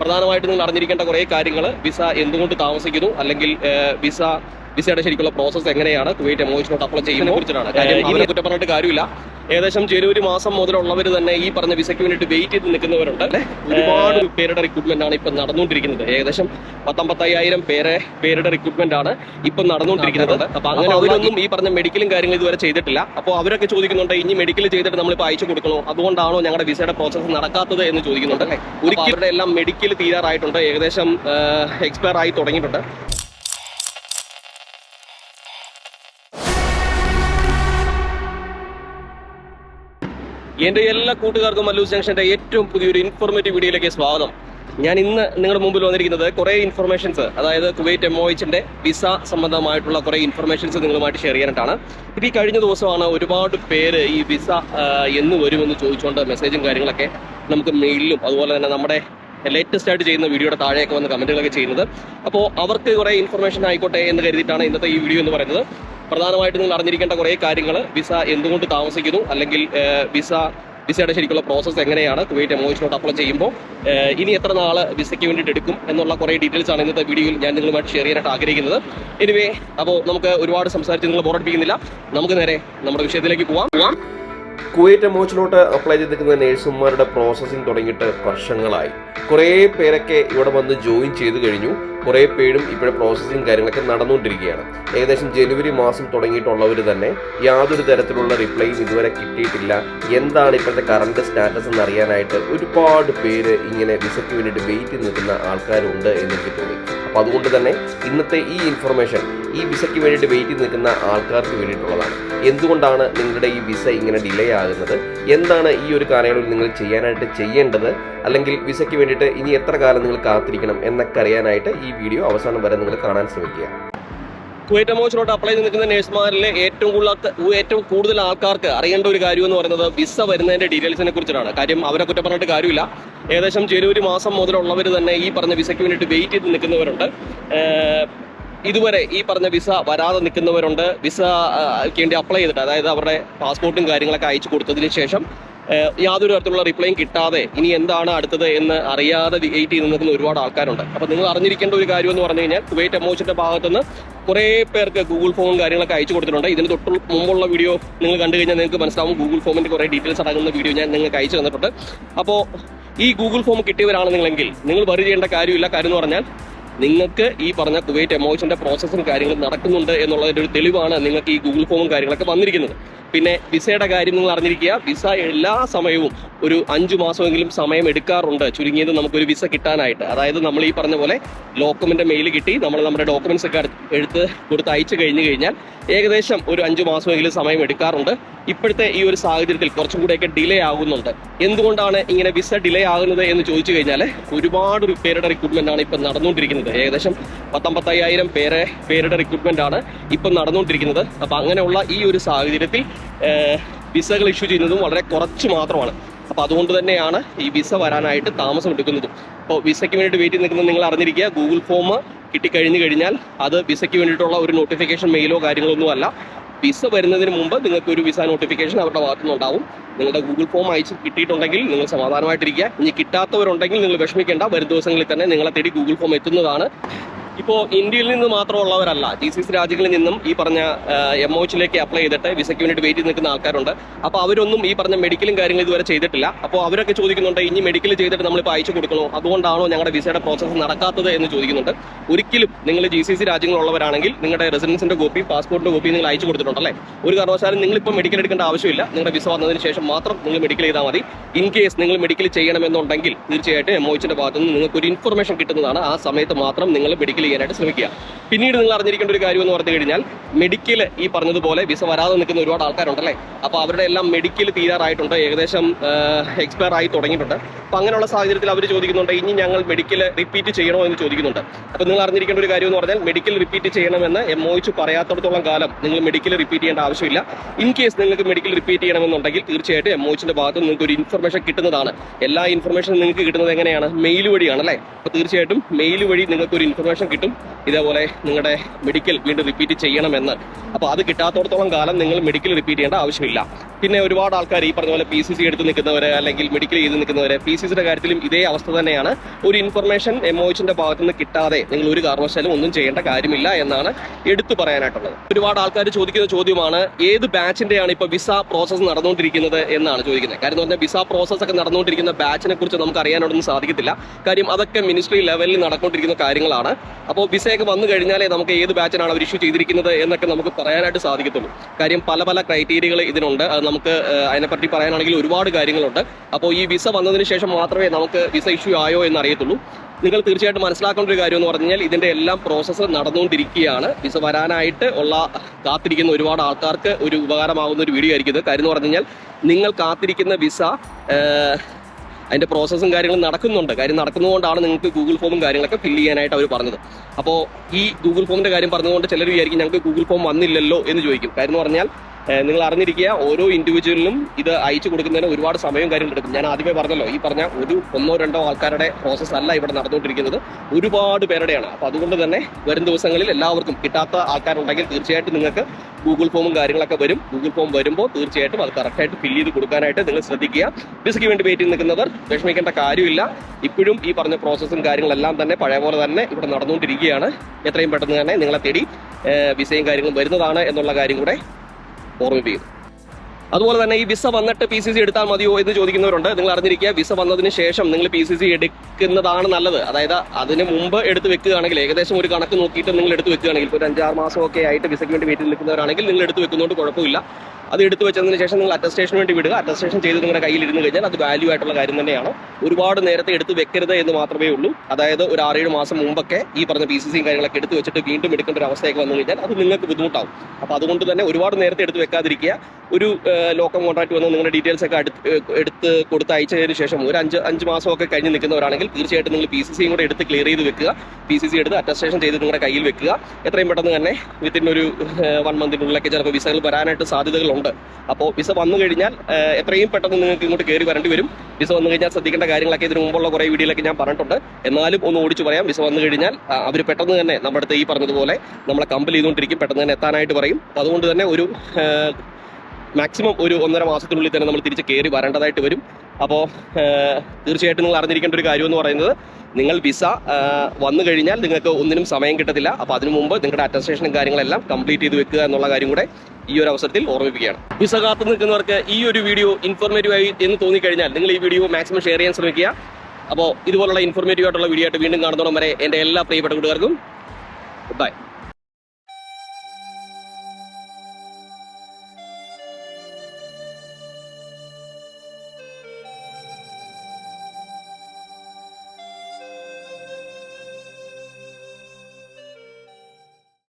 പ്രധാനമായിട്ട് നിങ്ങൾ അറിഞ്ഞിരിക്കേണ്ട കുറേ കാര്യങ്ങൾ വിസ എന്തുകൊണ്ട് താമസിക്കുന്നു അല്ലെങ്കിൽ വിസ വിസയുടെ ശരിക്കുള്ള പ്രോസസ്സ് എങ്ങനെയാണ്? കുവൈറ്റ് എമോഷനോട്ട് അപ്ലൈ ചെയ്യുന്നതിനെ കുറിച്ചിട്ടാണ്. കാര്യം ഇനി കുറ്റം പറഞ്ഞിട്ട് കാര്യമില്ല. ഏകദേശം ജനുവരി മാസം മുതലുള്ളവർ തന്നെ ഈ പറഞ്ഞ വിസയ്ക്ക് വേണ്ടിയിട്ട് വെയിറ്റ് ചെയ്ത് നിൽക്കുന്നവരുണ്ട്. ഒരുപാട് പേരുടെ റിക്രൂട്ട്മെന്റ് ആണ് ഇപ്പൊ നടന്നുകൊണ്ടിരിക്കുന്നത്. ഏകദേശം പത്തമ്പത്തയ്യായിരം പേരെ പേരുടെ റിക്രൂട്ട്മെന്റ് ആണ് ഇപ്പൊ നടന്നുകൊണ്ടിരിക്കുന്നത്. അപ്പൊ അങ്ങനെ അവരൊന്നും ഈ പറഞ്ഞ മെഡിക്കലും കാര്യങ്ങളും ഇതുവരെ ചെയ്തിട്ടില്ല. അപ്പോൾ അവരൊക്കെ ചോദിക്കുന്നുണ്ട് ഇനി മെഡിക്കൽ ചെയ്തിട്ട് നമ്മളിപ്പോൾ അയച്ചു കൊടുക്കണോ? അതുകൊണ്ടാണോ ഞങ്ങളുടെ വിസയുടെ പ്രോസസ്സ് നടക്കാത്തത്? എന്ന് ചോദിക്കുന്നുണ്ട് അല്ലേ? ഒരിക്കലും അവരുടെ എല്ലാം മെഡിക്കൽ തീരാറായിട്ടുണ്ട്. ഏകദേശം എക്സ്പയർ ആയി തുടങ്ങിയിട്ടുണ്ട്. എന്റെ എല്ലാ കൂട്ടുകാർക്കും മല്ലൂർ ജംഗ്ഷന്റെ ഏറ്റവും പുതിയൊരു ഇൻഫോർമേറ്റീവ് വീഡിയോയിലേക്ക് സ്വാഗതം. ഞാൻ ഇന്ന് നിങ്ങളുടെ മുമ്പിൽ വന്നിരിക്കുന്നത് കുറേ ഇൻഫർമേഷൻസ് അതായത് കുവൈറ്റ് എം ഒ എച്ചിന്റെ വിസ സംബന്ധമായിട്ടുള്ള കുറേ ഇൻഫർമേഷൻസ് നിങ്ങളുമായിട്ട് ഷെയർ ചെയ്യാനായിട്ടാണ്. ഇത് ഈ കഴിഞ്ഞ ദിവസമാണ് ഒരുപാട് പേര് ഈ വിസ എന്ന് വരുമെന്ന് ചോദിച്ചുകൊണ്ട് മെസ്സേജും കാര്യങ്ങളൊക്കെ നമുക്ക് മെയിലും അതുപോലെ തന്നെ നമ്മുടെ ലേറ്റസ്റ്റ് ആയിട്ട് ചെയ്യുന്ന വീഡിയോയുടെ താഴെയൊക്കെ വന്ന് കമന്റുകളൊക്കെ ചെയ്യുന്നത്. അപ്പോൾ അവർക്ക് കുറേ ഇൻഫർമേഷൻ ആയിക്കോട്ടെ എന്ന് കരുതിയിട്ടാണ് ഇന്നത്തെ ഈ വീഡിയോ എന്ന് പറയുന്നത്. പ്രധാനമായിട്ട് നിങ്ങൾ അറിഞ്ഞിരിക്കേണ്ട കുറേ കാര്യങ്ങൾ. വിസ എന്തുകൊണ്ട് താമസിക്കുന്നു? അല്ലെങ്കിൽ വിസ വിസയുടെ ശരിക്കുള്ള പ്രോസസ്സ് എങ്ങനെയാണ്? കുവൈറ്റ് എമോഷനോട്ട് അപ്ലൈ ചെയ്യുമ്പോൾ ഇനി എത്ര നാൾ വിസയ്ക്ക് വേണ്ടിയിട്ട് എടുക്കും എന്നുള്ള കുറേ ഡീറ്റെയിൽസ് ആണ് ഇന്നത്തെ വീഡിയോയിൽ ഞാൻ നിങ്ങളുമായിട്ട് ഷെയർ ചെയ്യാനായിട്ട് ആഗ്രഹിക്കുന്നത്. എനിവേ അപ്പോൾ നമുക്ക് ഒരുപാട് സംസാരിച്ച് നിങ്ങൾ ബോറടിപ്പിക്കുന്നില്ല നമുക്ക് നേരെ നമ്മുടെ വിഷയത്തിലേക്ക് പോവാം. കുവൈറ്റ് എമോഷനോട്ട് അപ്ലൈ ചെയ്തിരിക്കുന്ന നേഴ്സുമാരുടെ പ്രോസസ്സിംഗ് തുടങ്ങിയിട്ട് വർഷങ്ങളായി. കുറേ പേരൊക്കെ ഇവിടെ വന്ന് ജോയിൻ ചെയ്ത് കഴിഞ്ഞു. കുറേ പേരും ഇപ്പോഴും പ്രോസസ്സിങ് കാര്യങ്ങളൊക്കെ നടന്നുകൊണ്ടിരിക്കുകയാണ്. ഏകദേശം ജനുവരി മാസം തുടങ്ങിയിട്ടുള്ളവർ തന്നെ യാതൊരു തരത്തിലുള്ള റിപ്ലൈയും ഇതുവരെ കിട്ടിയിട്ടില്ല. എന്താണ് ഇപ്പോഴത്തെ കറണ്ട് സ്റ്റാറ്റസ് എന്ന് അറിയാനായിട്ട് ഒരുപാട് പേര് ഇങ്ങനെ വിസയ്ക്ക് വേണ്ടിയിട്ട് വെയിറ്റ് നിൽക്കുന്ന ആൾക്കാരുണ്ട് എന്ന് എനിക്ക് തോന്നി. അപ്പോൾ അതുകൊണ്ട് തന്നെ ഇന്നത്തെ ഈ ഇൻഫർമേഷൻ ഈ വിസയ്ക്ക് വേണ്ടിയിട്ട് വെയിറ്റ് നിൽക്കുന്ന ആൾക്കാർക്ക് വേണ്ടിയിട്ടുള്ളതാണ്. എന്തുകൊണ്ടാണ് നിങ്ങളുടെ ഈ വിസ ഇങ്ങനെ ഡിലേ ആകുന്നത്? എന്താണ് ഈ ഒരു കാലയളവിൽ നിങ്ങൾ ചെയ്യാനായിട്ട് ചെയ്യേണ്ടത്? അല്ലെങ്കിൽ വിസയ്ക്ക് വേണ്ടിയിട്ട് ഇനി എത്ര കാലം നിങ്ങൾ കാത്തിരിക്കണം എന്നൊക്കെ അറിയാനായിട്ട് ഈ വീഡിയോ അവസാനം വരെ നിങ്ങൾ കാണാൻ ശ്രമിക്കുക. കുവൈറ്റ് അമോച്ചിലോട്ട് അപ്ലൈ ചെയ്ത് നിൽക്കുന്ന നേഴ്സുമാരിലെ ഏറ്റവും കൂടുതൽ ഏറ്റവും കൂടുതൽ ആൾക്കാർക്ക് അറിയേണ്ട ഒരു കാര്യം എന്ന് പറയുന്നത് വിസ വരുന്നതിന്റെ ഡീറ്റെയിൽസിനെ കുറിച്ചിട്ടാണ്. കാര്യം അവരെ കുറ്റം പറഞ്ഞിട്ട് കാര്യമില്ല. ഏകദേശം ജനുവരി മാസം മുതലുള്ളവർ തന്നെ ഈ പറഞ്ഞ വിസയ്ക്ക് വേണ്ടിയിട്ട് വെയിറ്റ് ചെയ്ത് നിൽക്കുന്നവരുണ്ട്. ഇതുവരെ ഈ പറഞ്ഞ വിസ വരാതെ നിൽക്കുന്നവരുണ്ട്. വിസ വേണ്ടി അപ്ലൈ ചെയ്തിട്ട് അതായത് അവരുടെ പാസ്പോർട്ടും കാര്യങ്ങളൊക്കെ അയച്ചു കൊടുത്തതിന് ശേഷം യാതൊരു തരത്തിലുള്ള റിപ്ലൈയും കിട്ടാതെ ഇനി എന്താണ് അടുത്തത് എന്ന് അറിയാതെ വെയിറ്റ് ചെയ്ത് നിൽക്കുന്ന ഒരുപാട് ആൾക്കാരുണ്ട്. അപ്പൊ നിങ്ങൾ അറിഞ്ഞിരിക്കേണ്ട ഒരു കാര്യം എന്ന് പറഞ്ഞു കഴിഞ്ഞാൽ കുവൈറ്റ് എമോഷന്റെ ഭാഗത്തുനിന്ന് കുറേ പേർക്ക് ഗൂഗിൾ ഫോമും കാര്യങ്ങളൊക്കെ അയച്ചു കൊടുത്തിട്ടുണ്ട്. ഇതിന് തൊട്ട് മുമ്പുള്ള വീഡിയോ നിങ്ങൾ കണ്ടു കഴിഞ്ഞാൽ നിങ്ങൾക്ക് മനസ്സിലാവും ഗൂഗിൾ ഫോമിന്റെ കുറേ ഡീറ്റെയിൽസ് അടങ്ങുന്ന വീഡിയോ ഞാൻ നിങ്ങൾക്ക് അയച്ചു തന്നിട്ടുണ്ട്. അപ്പോൾ ഈ ഗൂഗിൾ ഫോം കിട്ടിയവരാണ് നിങ്ങളെങ്കിൽ നിങ്ങൾ വറി ചെയ്യേണ്ട കാര്യമില്ല. കാര്യം എന്ന് പറഞ്ഞാൽ നിങ്ങൾക്ക് ഈ പറഞ്ഞ കുവൈറ്റ് എമോഷന്റെ പ്രോസസ്സും കാര്യങ്ങളും നടക്കുന്നുണ്ട് എന്നുള്ളതിന്റെ ഒരു തെളിവാണ് നിങ്ങൾക്ക് ഈ ഗൂഗിൾ ഫോമും കാര്യങ്ങളൊക്കെ വന്നിരിക്കുന്നത്. പിന്നെ വിസയുടെ കാര്യം നിങ്ങൾ അറിഞ്ഞിരിക്കുക. വിസ എല്ലാ സമയവും ഒരു അഞ്ചു മാസമെങ്കിലും സമയം എടുക്കാറുണ്ട്. ചുരുങ്ങിയത് നമുക്കൊരു വിസ കിട്ടാനായിട്ട്. അതായത് നമ്മൾ ഈ പറഞ്ഞ പോലെ ഡോക്യുമെന്റ് മെയിൽ കിട്ടി. നമ്മൾ നമ്മുടെ ഡോക്യുമെന്റ്സ് ഒക്കെ എടുത്ത് കൊടുത്ത് അയച്ചു കഴിഞ്ഞു കഴിഞ്ഞാൽ ഏകദേശം ഒരു അഞ്ചു മാസമെങ്കിലും സമയം എടുക്കാറുണ്ട്. ഇപ്പോഴത്തെ ഈ ഒരു സാഹചര്യത്തിൽ കുറച്ചും കൂടെയൊക്കെ ഡിലേ ആകുന്നുണ്ട്. എന്തുകൊണ്ടാണ് ഇങ്ങനെ വിസ ഡിലേ ആകുന്നത് എന്ന് ചോദിച്ചു കഴിഞ്ഞാൽ ഒരുപാട് പേരുടെ റിക്രൂട്ട്മെന്റ് ആണ് ഇപ്പം നടന്നുകൊണ്ടിരിക്കുന്നത്. ഏകദേശം പത്തമ്പത്തയ്യായിരം പേരെ പേരുടെ റിക്രൂട്ട്മെന്റ് ആണ് ഇപ്പം നടന്നുകൊണ്ടിരിക്കുന്നത്. അപ്പൊ അങ്ങനെയുള്ള ഈ ഒരു സാഹചര്യത്തിൽ വിസകൾ ഇഷ്യൂ ചെയ്യുന്നതും വളരെ കുറച്ച് മാത്രമാണ്. അപ്പൊ അതുകൊണ്ട് തന്നെയാണ് ഈ വിസ വരാനായിട്ട് താമസം എടുക്കുന്നതും. അപ്പോൾ വിസയ്ക്ക് വേണ്ടിയിട്ട് വെയിറ്റ് നിൽക്കുന്നത് നിങ്ങൾ അറിഞ്ഞിരിക്കുക. ഗൂഗിൾ ഫോം കിട്ടിക്കഴിഞ്ഞു കഴിഞ്ഞാൽ അത് വിസയ്ക്ക് വേണ്ടിയിട്ടുള്ള ഒരു നോട്ടിഫിക്കേഷൻ മെയിലോ കാര്യങ്ങളോ ഒന്നും അല്ല. വിസ വരുന്നതിന് മുമ്പ് നിങ്ങൾക്ക് ഒരു വിസ നോട്ടിഫിക്കേഷൻ അവരുടെ ഭാഗത്തു നിന്നുണ്ടാവും നിങ്ങളുടെ ഗൂഗിൾ ഫോം അയച്ച് കിട്ടിയിട്ടുണ്ടെങ്കിൽ നിങ്ങൾ സമാധാനമായിട്ടിരിക്കുക. ഇനി കിട്ടാത്തവരുണ്ടെങ്കിൽ നിങ്ങൾ വിഷമിക്കേണ്ട. വരും ദിവസങ്ങളിൽ തന്നെ നിങ്ങളെ തേടി ഗൂഗിൾ ഫോം എത്തുന്നതാണ്. ഇപ്പോൾ ഇന്ത്യയിൽ നിന്ന് മാത്രമുള്ളവരല്ല ജി സി സി രാജ്യങ്ങളിൽ നിന്നും ഈ പറഞ്ഞ എം ഒച്ചിലേക്ക് അപ്ലൈ ചെയ്തിട്ട് വിസയ്ക്ക് വേണ്ടിയിട്ട് വെയിറ്റ് ചെയ്ത് നിൽക്കുന്ന ആൾക്കാരുണ്ട്. അപ്പോൾ അവരൊന്നും ഈ പറഞ്ഞ മെഡിക്കലും കാര്യങ്ങളും ഇതുവരെ ചെയ്തിട്ടില്ല. അപ്പോൾ അവരൊക്കെ ചോദിക്കുന്നുണ്ട് ഇനി മെഡിക്കൽ ചെയ്തിട്ട് നമ്മളിപ്പോൾ അയച്ചു കൊടുക്കണോ? അതുകൊണ്ടാണോ ഞങ്ങളുടെ വിസയുടെ പ്രോസസ്സ് നടക്കാത്തത്? എന്ന് ചോദിക്കുന്നുണ്ട്. ഒരിക്കലും നിങ്ങൾ ജി സി സി രാജ്യങ്ങളുള്ളവരാണെങ്കിൽ നിങ്ങളുടെ റെസിഡൻസിന്റെ കോപ്പി പാസ്പോർട്ടിന്റെ കോപ്പി നിങ്ങൾ അയച്ചു കൊടുത്തിട്ടുണ്ടല്ലേ ഒരു കാരണവശാലും നിങ്ങളിപ്പോൾ മെഡിക്കൽ എടുക്കേണ്ട ആവശ്യമില്ല. നിങ്ങളുടെ വിസ വന്നതിന് ശേഷം മാത്രം നിങ്ങൾ മെഡിക്കൽ ചെയ്താൽ മതി. ഇൻ കേസ് നിങ്ങൾ മെഡിക്കൽ ചെയ്യണമെന്നുണ്ടെങ്കിൽ തീർച്ചയായിട്ടും എം ഒ എച്ചിന്റെ ഭാഗത്തുനിന്ന് നിങ്ങൾക്ക് ഒരു ഇൻഫർമേഷൻ കിട്ടുന്നതാണ്. ആ സമയത്ത് മാത്രം നിങ്ങൾ മെഡിക്കൽ ചെയ്യാനായിട്ട് ശ്രമിക്കുക. പിന്നീട് നിങ്ങൾ അറിഞ്ഞിരിക്കേണ്ട ഒരു കാര്യം എന്ന് പറഞ്ഞു കഴിഞ്ഞാൽ മെഡിക്കൽ ഈ പറഞ്ഞതുപോലെ വിസ വരാതെ നിൽക്കുന്ന ഒരുപാട് ആൾക്കാരുണ്ടല്ലേ? അപ്പോൾ അവരുടെ എല്ലാം മെഡിക്കൽ തീരാറായിട്ടുണ്ട്. ഏകദേശം എക്സ്പയർ ആയി തുടങ്ങിയിട്ടുണ്ട്. അപ്പോൾ അങ്ങനെയുള്ള സാഹചര്യത്തിൽ അവർ ചോദിക്കുന്നുണ്ട് ഇനി ഞങ്ങൾ മെഡിക്കൽ റിപ്പീറ്റ് ചെയ്യണോ? എന്ന് ചോദിക്കുന്നുണ്ട്. അപ്പോൾ നിങ്ങൾ അറിഞ്ഞിരിക്കേണ്ട ഒരു കാര്യം എന്ന് പറഞ്ഞാൽ മെഡിക്കൽ റിപ്പീറ്റ് ചെയ്യണമെന്ന് എം ഒ എച്ച് പറയാത്തടത്തോളം കാലം നിങ്ങൾ മെഡിക്കൽ റിപ്പീറ്റ് ചെയ്യേണ്ട ആവശ്യമില്ല. ഇൻ കേസ് നിങ്ങൾക്ക് മെഡിക്കൽ റിപ്പീറ്റ് ചെയ്യണമെന്നുണ്ടെങ്കിൽ തീർച്ചയായിട്ടും എം ഒ എച്ചിന്റെ ഭാഗത്ത് നിങ്ങൾക്ക് ഒരു ഇൻഫർമേഷൻ കിട്ടുന്നതാണ്. എല്ലാ ഇൻഫർമേഷനും നിങ്ങൾക്ക് കിട്ടുന്നത് എങ്ങനെയാണ്? മെയിൽ വഴിയാണ് അല്ലേ അപ്പോൾ തീർച്ചയായിട്ടും മെയിൽ വഴി നിങ്ങൾക്ക് ഒരു ഇൻഫർമേഷൻ കിട്ടും. ഇതേപോലെ നിങ്ങളുടെ മെഡിക്കൽ വീണ്ടും റിപ്പീറ്റ് ചെയ്യണമെന്ന്. അപ്പോൾ അത് കിട്ടാത്തോടത്തോളം കാലം നിങ്ങൾ മെഡിക്കൽ റിപ്പീറ്റ് ചെയ്യേണ്ട ആവശ്യമില്ല. പിന്നെ ഒരുപാട് ആൾക്കാർ ഈ പറഞ്ഞ പോലെ പി സി സി എടുത്ത് നിൽക്കുന്നവരെ അല്ലെങ്കിൽ മെഡിക്കൽ ചെയ്ത് നിൽക്കുന്നവരെ പി സി സിയുടെ കാര്യത്തിലും ഇതേ അവസ്ഥ തന്നെയാണ്. ഒരു ഇൻഫർമേഷൻ എംഒഎയുടെ ഭാഗത്തു നിന്ന് കിട്ടാതെ നിങ്ങൾ ഒരു കാരണവശാലും ഒന്നും ചെയ്യേണ്ട കാര്യമില്ല എന്നാണ് എടുത്തു പറയാനായിട്ടുള്ളത്. ഒരുപാട് ആൾക്കാർ ചോദിക്കുന്ന ചോദ്യമാണ് ഏത് ബാച്ചിന്റെയാണ് ഇപ്പൊ വിസ പ്രോസസ്സ് നടന്നുകൊണ്ടിരിക്കുന്നത് എന്നാണ് ചോദിക്കുന്നത്. കാര്യം എന്ന് പറഞ്ഞാൽ വിസ പ്രോസസ്സ് ഒക്കെ നടന്നുകൊണ്ടിരിക്കുന്ന ബാച്ചിനെ കുറിച്ച് നമുക്ക് അറിയാനോടൊന്നും സാധിക്കത്തില്ല. കാര്യം അതൊക്കെ മിനിസ്ട്രി ലെവലിൽ നടന്നുകൊണ്ടിരിക്കുന്ന കാര്യങ്ങളാണ്. അപ്പോൾ വിസയൊക്കെ വന്നു കഴിഞ്ഞാലേ നമുക്ക് ഏത് ബാച്ചിനാണ് അവർ ഇഷ്യൂ ചെയ്തിരിക്കുന്നത് എന്നൊക്കെ നമുക്ക് പറയാനായിട്ട് സാധിക്കത്തുള്ളൂ. കാര്യം പല പല ക്രൈറ്റീരിയകൾ ഇതിനുണ്ട്. അത് നമുക്ക് അതിനെപ്പറ്റി പറയാനാണെങ്കിൽ ഒരുപാട് കാര്യങ്ങളുണ്ട്. അപ്പോൾ ഈ വിസ വന്നതിന് ശേഷം മാത്രമേ നമുക്ക് വിസ ഇഷ്യൂ ആയോ എന്ന് അറിയത്തുള്ളൂ. നിങ്ങൾ തീർച്ചയായിട്ടും മനസ്സിലാക്കേണ്ട ഒരു കാര്യം എന്ന് കഴിഞ്ഞാൽ ഇതിന്റെ എല്ലാം പ്രോസസ്സ് നടന്നുകൊണ്ടിരിക്കുകയാണ്. വിസ വരാനായിട്ട് ഉള്ള കാത്തിരിക്കുന്ന ഒരുപാട് ആൾക്കാർക്ക് ഒരു ഉപകാരമാകുന്ന ഒരു വീഡിയോ ആയിരിക്കും ഇത്. കാര്യം എന്ന് പറഞ്ഞു കഴിഞ്ഞാൽ നിങ്ങൾ കാത്തിരിക്കുന്ന വിസ ഏഹ്, അതിന്റെ പ്രോസസ്സും കാര്യങ്ങളും നടക്കുന്നുണ്ട്. കാര്യം നടക്കുന്നതുകൊണ്ടാണ് നിങ്ങൾക്ക് ഗൂഗിൾ ഫോമും കാര്യങ്ങളൊക്കെ ഫില്ല് ചെയ്യാനായിട്ട് അവർ പറഞ്ഞത്. അപ്പോൾ ഈ ഗൂഗിൾ ഫോമിന്റെ കാര്യം പറഞ്ഞതുകൊണ്ട് ചിലർ വിചാരിക്കും ഞങ്ങൾക്ക് ഗൂഗിൾ ഫോം വന്നില്ലല്ലോ എന്ന് ചോദിക്കും. കാര്യം എന്ന് പറഞ്ഞാൽ നിങ്ങൾ അറിഞ്ഞിരിക്കുക ഓരോ ഇൻഡിവിജ്വലിനും ഇത് അയച്ചു കൊടുക്കുന്നതിന് ഒരുപാട് സമയവും കാര്യങ്ങൾ എടുക്കും. ഞാൻ ആദ്യമേ പറഞ്ഞല്ലോ ഈ പറഞ്ഞ ഒരു ഒന്നോ രണ്ടോ ആൾക്കാരുടെ പ്രോസസ്സ് അല്ല ഇവിടെ നടന്നുകൊണ്ടിരിക്കുന്നത്. ഒരുപാട് പേരുടെയാണ്. അപ്പൊ അതുകൊണ്ട് തന്നെ വരും ദിവസങ്ങളിൽ എല്ലാവർക്കും കിട്ടാത്ത ആൾക്കാരുണ്ടെങ്കിൽ തീർച്ചയായിട്ടും നിങ്ങൾക്ക് ഗൂഗിൾ ഫോമും കാര്യങ്ങളൊക്കെ വരും. ഗൂഗിൾ ഫോം വരുമ്പോൾ തീർച്ചയായിട്ടും അത് കറക്റ്റായിട്ട് ഫില്ല് ചെയ്ത് കൊടുക്കാനായിട്ട് നിങ്ങൾ ശ്രദ്ധിക്കുക. വിസയ്ക്ക് വേണ്ടി വെയിറ്റ് നിൽക്കുന്നവർ വിഷമിക്കേണ്ട കാര്യമില്ല. ഇപ്പോഴും ഈ പറഞ്ഞ പ്രോസസ്സും കാര്യങ്ങളെല്ലാം തന്നെ പഴയ പോലെ തന്നെ ഇവിടെ നടന്നുകൊണ്ടിരിക്കുകയാണ്. എത്രയും പെട്ടെന്ന് തന്നെ നിങ്ങളെ തേടി വിസയും കാര്യങ്ങളും വരുന്നതാണ് എന്നുള്ള കാര്യം കൂടെ ഓർമ്മിപ്പിക്കും അതുപോലെ തന്നെ ഈ വിസ വന്നിട്ട് പി സി സി എടുത്താൽ മതിയോ എന്ന് ചോദിക്കുന്നവരുണ്ട്. നിങ്ങൾ അറിഞ്ഞിരിക്കുക വിസ വന്നതിന് ശേഷം നിങ്ങൾ പി സി സി എടുക്കുന്നതാണ് നല്ലത്. അതായത് അതിന് മുമ്പ് എടുത്ത് വെക്കുകയാണെങ്കിൽ ഏകദേശം ഒരു കണക്ക് നോക്കിയിട്ട് നിങ്ങൾ എടുത്ത് വെക്കുകയാണെങ്കിൽ ഒരു അഞ്ചാറ് മാസമൊക്കെ ആയിട്ട് വിസയ്ക്ക് വേണ്ടി വെയിറ്റ് നിൽക്കുന്നവരാണെങ്കിൽ നിങ്ങൾ എടുത്ത് വെക്കുന്നതുകൊണ്ട് കുഴപ്പമില്ല. അത് എടുത്തു വെച്ചതിന് ശേഷം നിങ്ങൾ അറ്റസ്റ്റേഷന് വേണ്ടി വിടുക. അറ്റസ്റ്റേഷൻ ചെയ്ത് നിങ്ങളുടെ കയ്യിൽ ഇരുന്ന് കഴിഞ്ഞാൽ അത് വാല്യൂ ആയിട്ടുള്ള കാര്യം തന്നെയാണ്. ഒരുപാട് നേരത്തെ എടുത്ത് വെക്കരുത് എന്ന് മാത്രമേ ഉള്ളൂ. അതായത് ഒരു ആറേഴ് മാസം മുമ്പൊക്കെ ഈ പറഞ്ഞ പി സി സിയും കാര്യങ്ങളൊക്കെ എടുത്ത് വെച്ചിട്ട് വീണ്ടും എടുക്കേണ്ട ഒരു അവസ്ഥയൊക്കെ വന്നു കഴിഞ്ഞാൽ അത് നിങ്ങൾക്ക് ബുദ്ധിമുട്ടാവും. അപ്പോൾ അതുകൊണ്ട് തന്നെ ഒരുപാട് നേരത്തെ എടുത്ത് വെക്കാതിരിക്കുക. ഒരു ലോക്കം കോൺട്രാക്ട് വന്ന് നിങ്ങളുടെ ഡീറ്റെയിൽസ് ഒക്കെ അടുത്ത് എടുത്ത് കൊടുത്ത് അയച്ചതിന് ശേഷം ഒരു അഞ്ച് അഞ്ച് മാസമൊക്കെ കഴിഞ്ഞ് നിൽക്കുന്നവരാണെങ്കിൽ തീർച്ചയായിട്ടും നിങ്ങൾ പി സി സിയും കൂടെ എടുത്ത് ക്ലിയർ ചെയ്ത് വെക്കുക. പി സി സി എടുത്ത് അറ്റസ്റ്റേഷൻ ചെയ്ത് നിങ്ങളുടെ കയ്യിൽ വെക്കുക. എത്രയും പെട്ടെന്ന് തന്നെ വിത്തിൻ ഒരു വൺ മന്തിനുള്ളിലൊക്കെ ചിലപ്പോൾ വിസകൾ വരാനായിട്ട് സാധ്യതകളുണ്ട് അപ്പോൾ വിസ വന്നു കഴിഞ്ഞാൽ എത്രയും പെട്ടെന്ന് നിങ്ങൾക്ക് ഇങ്ങോട്ട് കയറി വരേണ്ടി വരും. വിസ വന്നു കഴിഞ്ഞാൽ ശ്രദ്ധിക്കേണ്ട കാര്യങ്ങളൊക്കെ ഇതിനു മുമ്പുള്ള കുറേ വീഡിയോയിലൊക്കെ ഞാൻ പറഞ്ഞിട്ടുണ്ട്. എന്നാലും ഒന്ന് ഓടിച്ചു പറയാം. വിസ വന്നു കഴിഞ്ഞാൽ അവർ പെട്ടെന്ന് തന്നെ നമ്മുടെ അടുത്ത് ഈ പറഞ്ഞതുപോലെ നമ്മളെ കമ്പൽ ചെയ്തുകൊണ്ടിരിക്കും. പെട്ടെന്ന് തന്നെ എത്താനായിട്ട് പറയും. അതുകൊണ്ട് തന്നെ ഒരു മാക്സിമം ഒരു ഒന്നര മാസത്തിനുള്ളിൽ തന്നെ നമ്മൾ തിരിച്ച് കയറി വരേണ്ടതായിട്ട് വരും. അപ്പോൾ തീർച്ചയായിട്ടും നിങ്ങൾ അറിഞ്ഞിരിക്കേണ്ട ഒരു കാര്യം എന്ന് പറയുന്നത് നിങ്ങൾ വിസ വന്നു കഴിഞ്ഞാൽ നിങ്ങൾക്ക് ഒന്നിനും സമയം കിട്ടത്തില്ല. അപ്പോൾ അതിനു മുമ്പ് നിങ്ങളുടെ അറ്റസ്റ്റേഷനും കാര്യങ്ങളെല്ലാം കംപ്ലീറ്റ് ചെയ്ത് വെക്കുക എന്നുള്ള കാര്യം കൂടെ ഈ ഒരു അവസരത്തിൽ ഓർമ്മിപ്പിക്കുകയാണ്. വിസ കാത്തു നിൽക്കുന്നവർക്ക് ഈ ഒരു വീഡിയോ ഇൻഫോർമേറ്റീവ് ആയി എന്ന് തോന്നിക്കഴിഞ്ഞാൽ നിങ്ങൾ ഈ വീഡിയോ മാക്സിമം ഷെയർ ചെയ്യാൻ ശ്രമിക്കുക. അപ്പോൾ ഇതുപോലുള്ള ഇൻഫോർമേറ്റീവ് ആയിട്ടുള്ള വീഡിയോ ആയിട്ട് വീണ്ടും കാണുന്നോളം വരെ എന്റെ എല്ലാ പ്രിയപ്പെട്ട കൂട്ടുകാർക്കും ബൈ